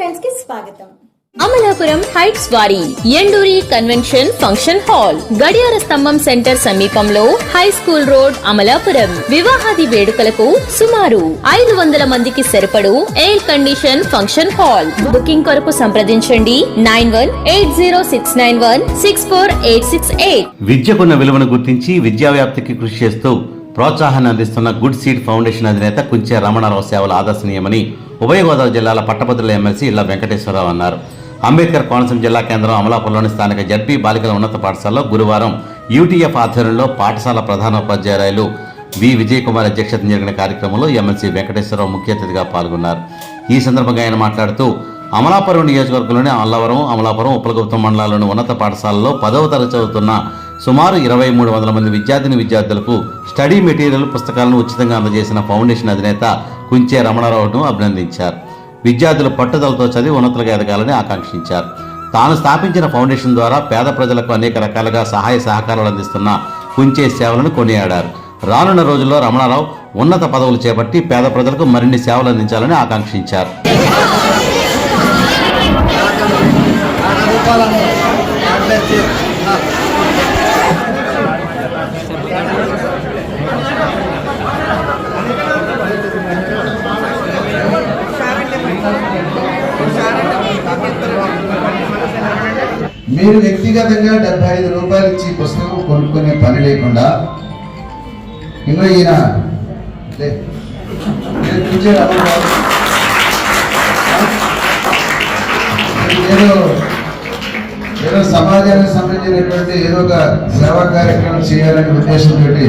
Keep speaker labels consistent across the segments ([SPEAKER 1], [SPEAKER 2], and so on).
[SPEAKER 1] టైమ్స్కి స్వాగతం.
[SPEAKER 2] అమలాపురం హైట్స్ వారి Enduri convention function hall గడియార స్తంభం సెంటర్ సమీపంలో హై స్కూల్ రోడ్ అమలాపురం. వివాహాది వేడుకలకు సుమారు ఐదు వందల మందికి సరిపడు air condition function hall. Booking కొరకు సంప్రదించండి. Nine one eight zero six nine one six four eight six eight.
[SPEAKER 3] విద్యకున్న విలువను గుర్తించి విద్యా వ్యాప్తికి కృషి చేస్తూ ప్రోత్సాహాన్ని అందిస్తున్న గుడ్ సీడ్ ఫౌండేషన్ అధినేత కుంచే రమణారావు సేవలు ఆదర్శనీయమని ఉభయ గోదావరి జిల్లాల పట్టభద్రుల ఎమ్మెల్సీ ఇళ్ళ వెంకటేశ్వరరావు అన్నారు. అంబేద్కర్ కోనసీమ జిల్లా కేంద్రం అమలాపురంలోని స్థానిక జడ్పీ బాలికల ఉన్నత పాఠశాలలో గురువారం యూటీఎఫ్ ఆధ్వర్యంలో పాఠశాల ప్రధానోపాధ్యాయురాలు వి విజయ్ కుమార్ అధ్యక్షతన జరిగిన కార్యక్రమంలో ఎమ్మెల్సీ వెంకటేశ్వరరావు ముఖ్య అతిథిగా పాల్గొన్నారు. ఈ సందర్భంగా ఆయన మాట్లాడుతూ అమలాపురం నియోజకవర్గంలోని అల్లవరం అమలాపురం ఉపలగుప్తం మండలాల్లోని ఉన్నత పాఠశాలలో పదవ తరగతి చదువుతున్న సుమారు ఇరవై మూడు వందల మంది విద్యార్థిని విద్యార్థులకు స్టడీ మెటీరియల్ పుస్తకాలను ఉచితంగా అందజేసిన ఫౌండేషన్ అధినేత కుంచే రమణారావును అభినందించారు. విద్యార్థులు పట్టుదలతో చదివి ఉన్నతులుగా ఎదగాలని ఆకాంక్షించారు. తాను స్థాపించిన ఫౌండేషన్ ద్వారా పేద ప్రజలకు అనేక రకాలుగా సహాయ సహకారాలు అందిస్తున్న కుంచే సేవలను కొనియాడారు. రానున్న రోజుల్లో రమణారావు ఉన్నత పదవులు చేపట్టి పేద ప్రజలకు మరిన్ని సేవలు అందించాలని ఆకాంక్షించారు.
[SPEAKER 4] మీరు వ్యక్తిగతంగా డెబ్బై ఐదు రూపాయలు ఇచ్చి పుస్తకం కొనుక్కునే పని లేకుండా ఇంకో ఈయన ఏదో ఏదో సమాజానికి సంబంధించినటువంటి ఏదో ఒక సేవా కార్యక్రమం చేయాలనే ఉద్దేశంతో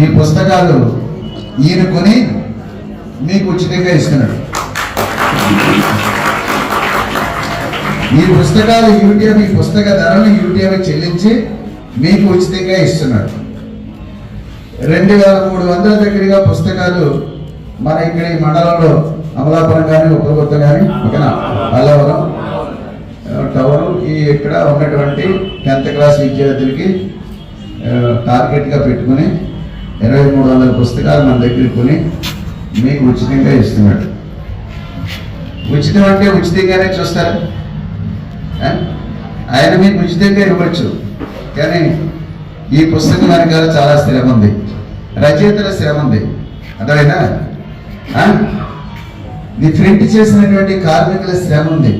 [SPEAKER 4] ఈ పుస్తకాలు ఈయన కొని మీకు ఉచితంగా ఇస్తున్నాడు. ఈ పుస్తకాలు యూటీఎఫ్ ఈ పుస్తక ధరలు యూటీఎం చెల్లించి మీకు ఉచితంగా ఇస్తున్నాడు. రెండు వేల మూడు వందల దగ్గరగా పుస్తకాలు మన ఇక్కడ ఈ మండలంలో అమలాపురం కానీ ఉప్పలకొత్త కానీ ఇక్కడ అల్లవరం టవర్ ఇక్కడ ఉన్నటువంటి టెన్త్ క్లాస్ విద్యార్థులకి టార్గెట్గా పెట్టుకుని ఇరవై మూడు వందల పుస్తకాలు మన దగ్గర కొని మీకు ఉచితంగా ఇస్తున్నాడు. ఉచితం అంటే ఉచితంగానే చూస్తారు. ఆ? ఆయన మీకు ఉచితంగా ఇవ్వచ్చు. కానీ ఈ పుస్తకం వెనకాల చాలా శ్రమ ఉంది రచయితల శ్రమ ఉంది అర్థమైనా ఆ? ఇది ప్రింట్ చేసినటువంటి కార్మికుల శ్రమ ఉంది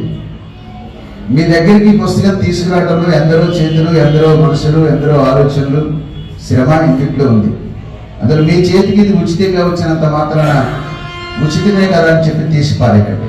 [SPEAKER 4] మీ దగ్గరికి పుస్తకం తీసుకురావడంలో ఎందరో చేతులు ఎందరో మనుషులు ఎందరో ఆలోచనలు శ్రమ ఇంటిలో ఉంది. అందులో మీ చేతికి ఇది ఉచితంగా వచ్చినంత మాత్రాన ఉచితమే కదా అని చెప్పి తీసి పారేయండి